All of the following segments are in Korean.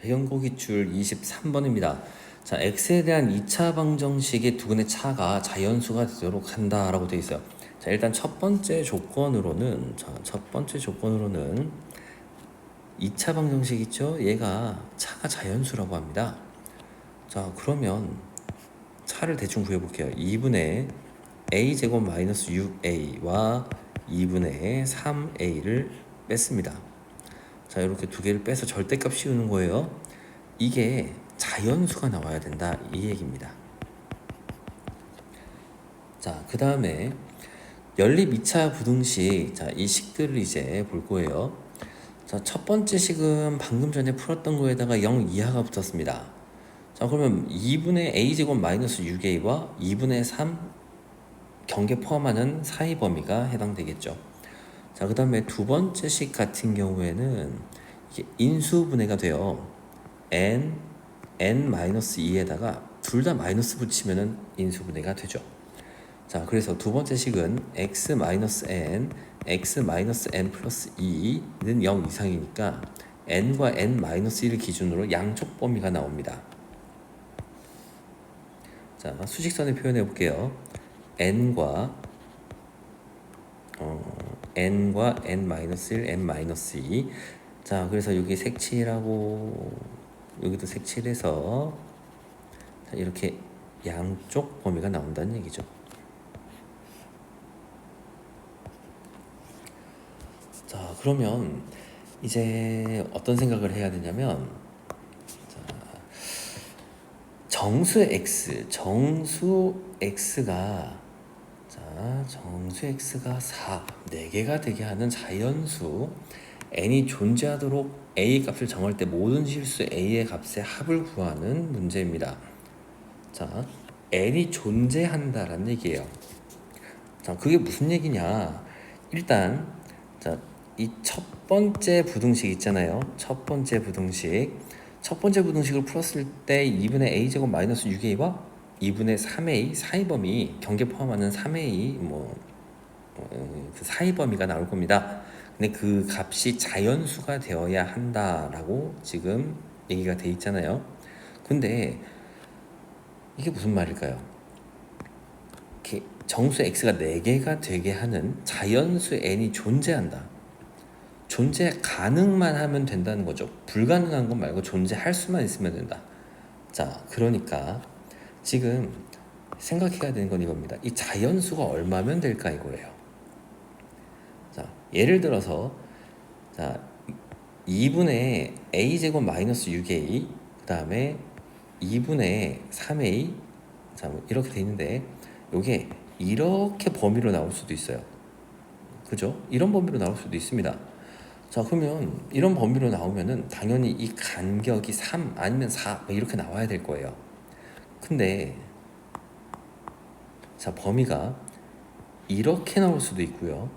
배경고기줄 23번입니다. 자, x에 대한 2차 방정식의 두근의 차가 자연수가 되도록 한다라고 되어 있어요. 자, 일단 첫 번째 조건으로는 자, 첫 번째 조건으로는 2차 방정식 있죠? 얘가 차가 자연수라고 합니다. 자, 그러면 차를 대충 구해 볼게요. 2분의 a 제곱 마이너스 6a와 2분의 3a를 뺐습니다. 자, 이렇게 두 개를 빼서 절대값 씌우는 거예요. 이게 자연수가 나와야 된다 이 얘기입니다. 자, 그 다음에 연립 2차 부등식 자, 이 식들을 이제 볼 거예요. 자, 첫 번째 식은 방금 전에 풀었던 거에다가 0 이하가 붙었습니다. 자, 그러면 2분의 a 제곱 마이너스 6a와 2분의 3 경계 포함하는 사이 범위가 해당되겠죠. 자, 그 다음에 두 번째 식 같은 경우에는 인수분해가 돼요. n, n-2에다가 둘 다 마이너스 붙이면은 인수분해가 되죠. 자, 그래서 두 번째 식은 x-n, x-n 플러스 2는 0 이상이니까 n과 n-1을 기준으로 양쪽 범위가 나옵니다. 자, 수직선을 표현해 볼게요. n과 어, n과 n-1, n-2. 자, 그래서 여기 색칠하고 여기도 색칠해서 자, 이렇게 양쪽 범위가 나온다는 얘기죠. 자, 그러면 이제 어떤 생각을 해야 되냐면 자, 정수 x, 정수 x가 자, 정수 x가 4, 4개가 되게 하는 자연수 n이 존재하도록 a 값을 정할 때 모든 실수 a의 값의 합을 구하는 문제입니다. 자, n이 존재한다라는 얘기예요. 자, 그게 무슨 얘기냐? 일단 자, 이 첫 번째 부등식 있잖아요. 첫 번째 부등식. 첫 번째 부등식을 풀었을 때 2분의 a 제곱 마이너스 6a와 2분의 3a 사이 범위 경계 포함하는 3a 뭐 어, 그 사이 범위가 나올 겁니다. 근데 그 값이 자연수가 되어야 한다라고 지금 얘기가 돼 있잖아요. 근데 이게 무슨 말일까요? 정수 x가 4개가 되게 하는 자연수 n이 존재한다. 존재 가능만 하면 된다는 거죠. 불가능한 것 말고 존재할 수만 있으면 된다. 자, 그러니까 지금 생각해야 되는 건 이겁니다. 이 자연수가 얼마면 될까 이거예요. 자, 예를 들어서 자, 2분의 a 제곱 마이너스 6a 그 다음에 2분의 3a 자, 뭐 이렇게 돼 있는데 이게 이렇게 범위로 나올 수도 있어요. 그죠? 이런 범위로 나올 수도 있습니다. 자, 그러면 이런 범위로 나오면은 당연히 이 간격이 3 아니면 4뭐 이렇게 나와야 될 거예요. 근데 자, 범위가 이렇게 나올 수도 있고요.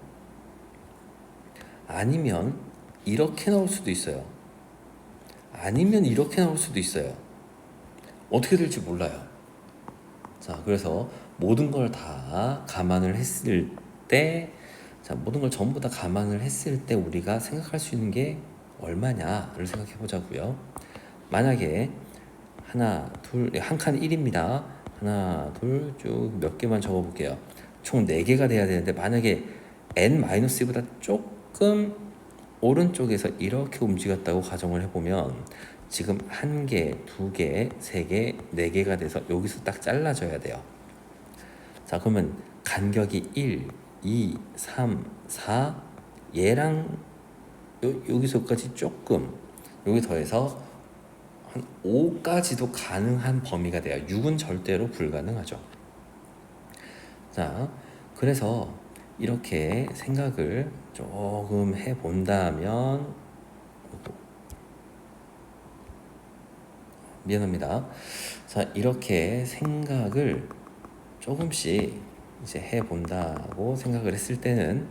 아니면 이렇게 나올 수도 있어요. 아니면 이렇게 나올 수도 있어요. 어떻게 될지 몰라요. 자, 그래서 모든 걸 다 감안을 했을 때, 자, 모든 걸 전부 다 감안을 했을 때 우리가 생각할 수 있는 게 얼마냐를 생각해 보자고요. 만약에 하나, 둘, 한 칸 1입니다. 하나, 둘, 쭉 몇 개만 적어 볼게요. 총 4개가 돼야 되는데 만약에 n-bo다 조금 오른쪽에서 이렇게 움직였다고 가정을 해보면 지금 한 개, 두 개, 세 개, 네 개가 돼서 여기서 딱 잘라져야 돼요. 자, 그러면 간격이 1, 2, 3, 4 얘랑 요, 여기서까지 조금 여기 더해서 한 5까지도 가능한 범위가 돼요. 6은 절대로 불가능하죠. 자, 그래서 이렇게 생각을 조금 해 본다면 미안합니다. 자, 이렇게 생각을 조금씩 이제 해 본다고 생각을 했을 때는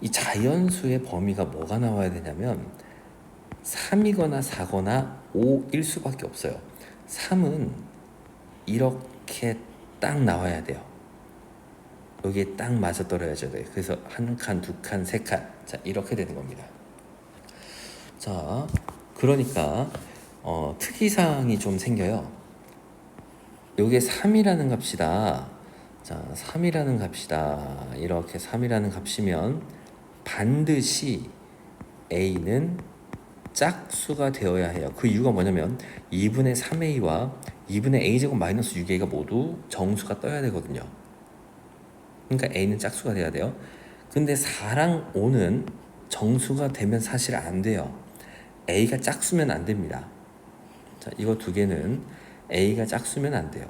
이 자연수의 범위가 뭐가 나와야 되냐면 3이거나 4거나 5일 수밖에 없어요. 3은 이렇게 딱 나와야 돼요. 여기에 딱 맞아 떨어져야 돼요. 그래서 한 칸, 두 칸, 세 칸. 자, 이렇게 되는 겁니다. 자, 그러니까 어, 특이사항이 좀 생겨요. 요게 3이라는 값이다. 자, 3이라는 값이다. 이렇게 3이라는 값이면 반드시 a는 짝수가 되어야 해요. 그 이유가 뭐냐면 2분의 3a와 2분의 a제곱 마이너스 6a가 모두 정수가 떠야 되거든요. 그러니까 a는 짝수가 돼야 돼요. 근데 4랑 5는 정수가 되면 사실 안 돼요. a가 짝수면 안 됩니다. 자, 이거 두 개는 a가 짝수면 안 돼요.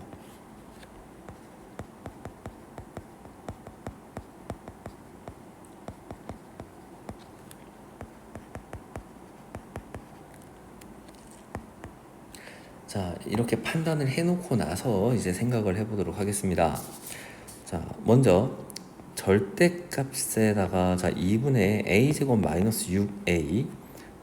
자, 이렇게 판단을 해놓고 나서 이제 생각을 해보도록 하겠습니다. 자, 먼저 절대값에다가 자 2분의 a 제곱 마이너스 6a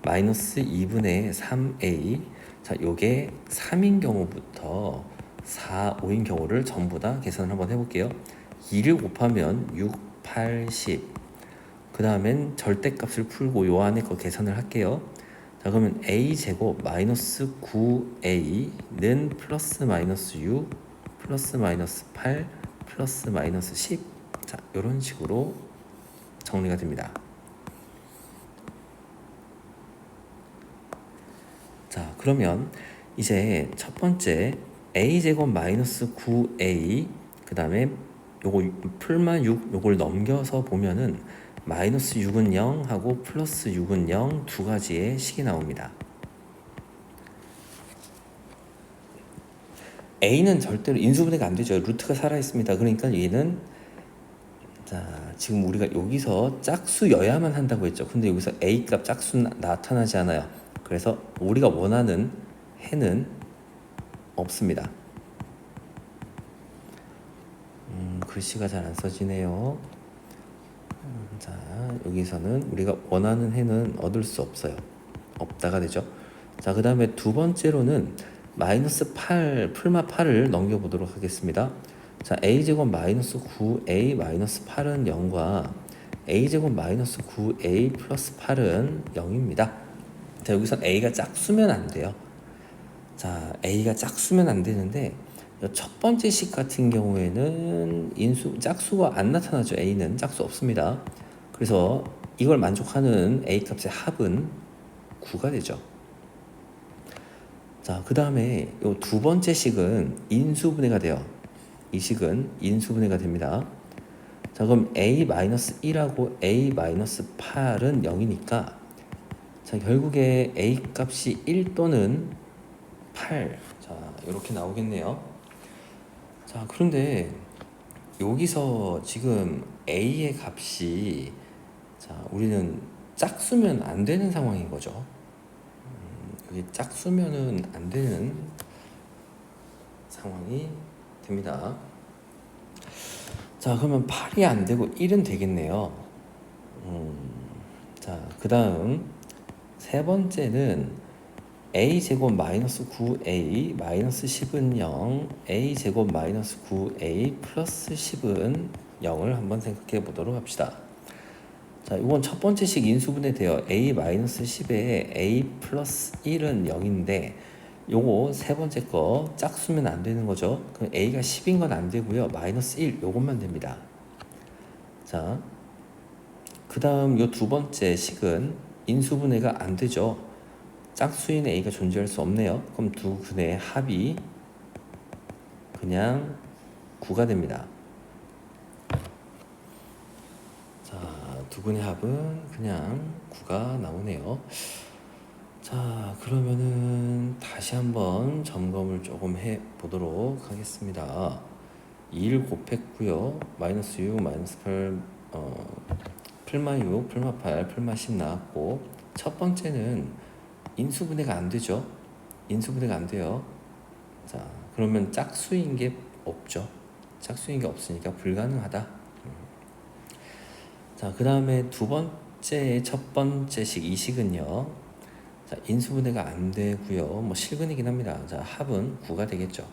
마이너스 2분의 3a 자 요게 3인 경우부터 4, 5인 경우를 전부 다 계산을 한번 해볼게요. 2를 곱하면 6, 8, 10. 그 다음엔 절대값을 풀고 요 안에 거 계산을 할게요. 자 그러면 a 제곱 마이너스 9a는 플러스 마이너스 6 플러스 마이너스 8 플러스 마이너스 10. 자 이런 식으로 정리가 됩니다. 자 그러면 이제 첫 번째 a 제곱 마이너스 9a 그 다음에 요거 풀만 6 요걸 넘겨서 보면은 마이너스 6은 0 하고 플러스 6은 0 두 가지의 식이 나옵니다. a는 절대로 인수분해가 안 되죠. 루트가 살아 있습니다. 그러니까 얘는 자 지금 우리가 여기서 짝수여야만 한다고 했죠. 근데 여기서 a 값 짝수 나, 나타나지 않아요. 그래서 우리가 원하는 해는 없습니다. 음, 글씨가 잘 안 써지네요. 음, 자 여기서는 우리가 원하는 해는 얻을 수 없어요. 없다가 되죠. 자 그 다음에 두 번째로는 마이너스 8 풀마 8을 넘겨보도록 하겠습니다. 자 a제곱 마이너스 9a 마이너스 8은 0과 a제곱 마이너스 9a 플러스 8은 0입니다. 자 여기서 a가 짝수면 안 돼요. 자 a가 짝수면 안 되는데 첫 번째 식 같은 경우에는 인수 짝수가 안 나타나죠. a는 짝수 없습니다. 그래서 이걸 만족하는 a 값의 합은 9가 되죠. 자, 그 다음에 이 두 번째 식은 인수분해가 돼요. 이 식은 인수분해가 됩니다. 자, 그럼 a-1하고 a-8은 0이니까 자, 결국에 a 값이 1 또는 8. 자, 이렇게 나오겠네요. 자, 그런데 여기서 지금 a의 값이 자, 우리는 짝수면 안 되는 상황인 거죠. 그게 짝수면은 안 되는 상황이 됩니다. 자, 그러면 8이 안 되고 1은 되겠네요. 음, 자, 그 다음 세 번째는 a 제곱 마이너스 9a 마이너스 10은 0, a 제곱 마이너스 9a 플러스 10은 0을 한번 생각해 보도록 합시다. 자, 이건 첫 번째 식 인수분해 돼요. a 마이너스 10에 a 플러스 1은 0인데 요거 세 번째 거 짝수면 안 되는 거죠. 그럼 a가 10인 건 안 되고요. 마이너스 1 요것만 됩니다. 자, 그 다음 요 두 번째 식은 인수분해가 안 되죠. 짝수인 a가 존재할 수 없네요. 그럼 두 근의 합이 그냥 9가 됩니다. 두 분의 합은 그냥 9가 나오네요. 자, 그러면은 다시 한번 점검을 조금 해 보도록 하겠습니다. 2를 곱했고요. 마이너스 6, 마이너스 8, 어, 풀마 6, 풀마 8, 풀마 10 나왔고 첫 번째는 인수분해가 안 되죠. 인수분해가 안 돼요. 자, 그러면 짝수인 게 없죠. 짝수인 게 없으니까 불가능하다. 자, 그 다음에 두 번째, 첫 번째 식, 이 식은요. 자, 인수분해가 안 되고요. 뭐 실근이긴 합니다. 자, 합은 9가 되겠죠.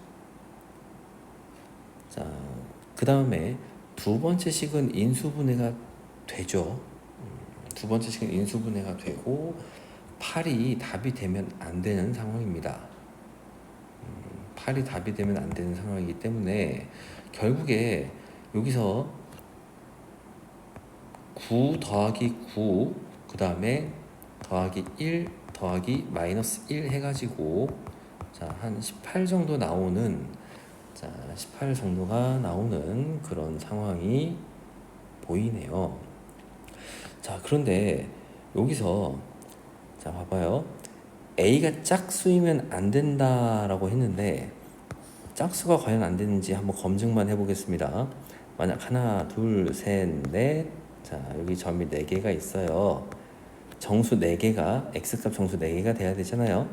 자, 그 다음에 두 번째 식은 인수분해가 되죠. 음, 두 번째 식은 인수분해가 되고, 8이 답이 되면 안 되는 상황입니다. 음, 8이 답이 되면 안 되는 상황이기 때문에 결국에 여기서 9 더하기 9, 그 다음에 더하기 1 더하기 마이너스 1 해가지고 자, 한 18 정도 나오는 자, 18 정도가 나오는 그런 상황이 보이네요. 자, 그런데 여기서 자, 봐봐요. A가 짝수이면 안 된다라고 했는데 짝수가 과연 안 되는지 한번 검증만 해보겠습니다. 만약 하나, 둘, 셋, 넷, 자 여기 점이 네 개가 있어요. 정수 네 개가 x값 정수 네 개가 돼야 되잖아요.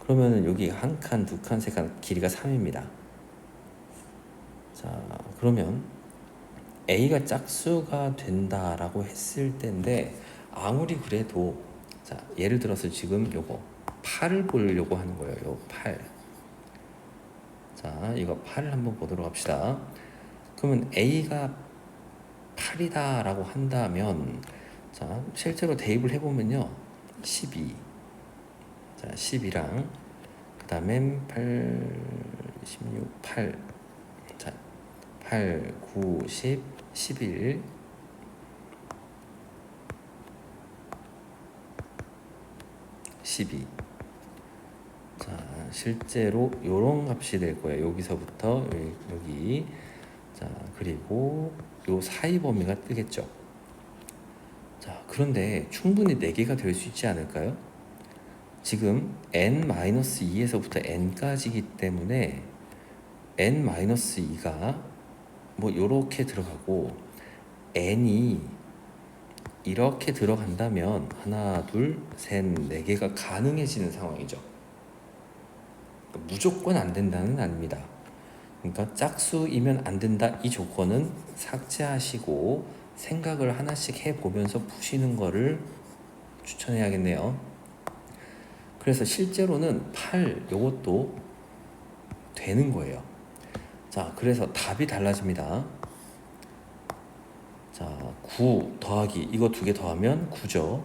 그러면 여기 한 칸, 두 칸, 세 칸 길이가 3입니다. 자 그러면 a가 짝수가 된다라고 했을 때인데 아무리 그래도 자 예를 들어서 지금 요거 8을 보려고 하는 거예요. 요 8. 자, 이거 8을 한번 보도록 합시다. 그러면 A가 8이다 라고 한다면 자, 실제로 대입을 해보면요. 12. 자, 10이랑 그 다음에 8, 16, 8. 자, 8, 9, 10, 11. 십이. 자, 실제로 요런 값이 될 거예요. 여기서부터 여기, 여기. 자, 그리고 요 사이 범위가 뜨겠죠. 자, 그런데 충분히 4개가 될 수 있지 않을까요? 지금 n-2에서부터 n까지기 때문에 n-2가 뭐 요렇게 들어가고 n이 이렇게 들어간다면 하나, 둘, 셋, 네 개가 가능해지는 상황이죠. 무조건 안 된다는 아닙니다. 그러니까 짝수이면 안 된다 이 조건은 삭제하시고 생각을 하나씩 해 보면서 푸시는 거를 추천해야겠네요. 그래서 실제로는 8 요것도 되는 거예요. 자, 그래서 답이 달라집니다. 자, 9 더하기 이거 두 개 더하면 9죠.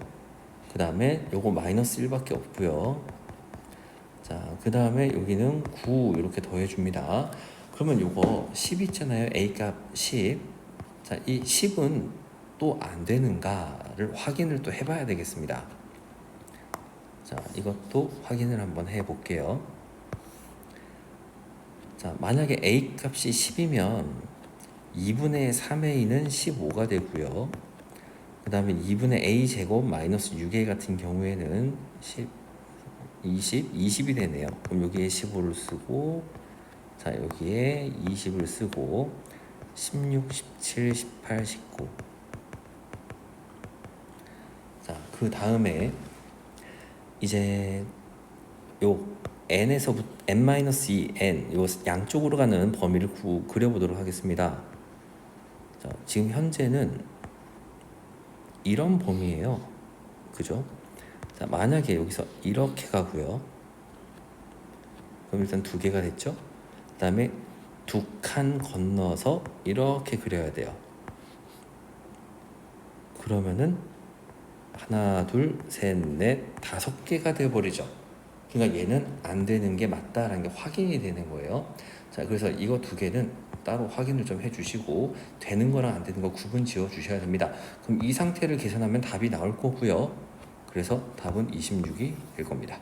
그 다음에 요거 마이너스 1밖에 없고요. 자, 그 다음에 여기는 9 이렇게 더해줍니다. 그러면 요거 10 있잖아요. A값 10. 자, 이 10은 또 안 되는가를 확인을 또 해봐야 되겠습니다. 자, 이것도 확인을 한번 해볼게요. 자, 만약에 A 값이 10이면 2분의 3의 2는 15가 되고요. 그 다음에 2분의 A 제곱 마이너스 6A 같은 경우에는 10, 20, 20이 되네요. 그럼 여기에 15를 쓰고, 자, 여기에 20을 쓰고, 16, 17, 18, 19. 자, 그 다음에 이제 요 n에서부터 n-2 n 요 양쪽으로 가는 범위를 구, 그려보도록 하겠습니다. 자, 지금 현재는 이런 범위예요. 그죠? 자, 만약에 여기서 이렇게 가고요. 그럼 일단 두 개가 됐죠? 그 다음에 두 칸 건너서 이렇게 그려야 돼요. 그러면은 하나, 둘, 셋, 넷, 다섯 개가 돼버리죠. 그러니까 얘는 안 되는 게 맞다라는 게 확인이 되는 거예요. 자, 그래서 이거 두 개는 따로 확인을 좀 해주시고 되는 거랑 안 되는 거 구분 지어 주셔야 됩니다. 그럼 이 상태를 계산하면 답이 나올 거고요. 그래서 답은 26이 될 겁니다.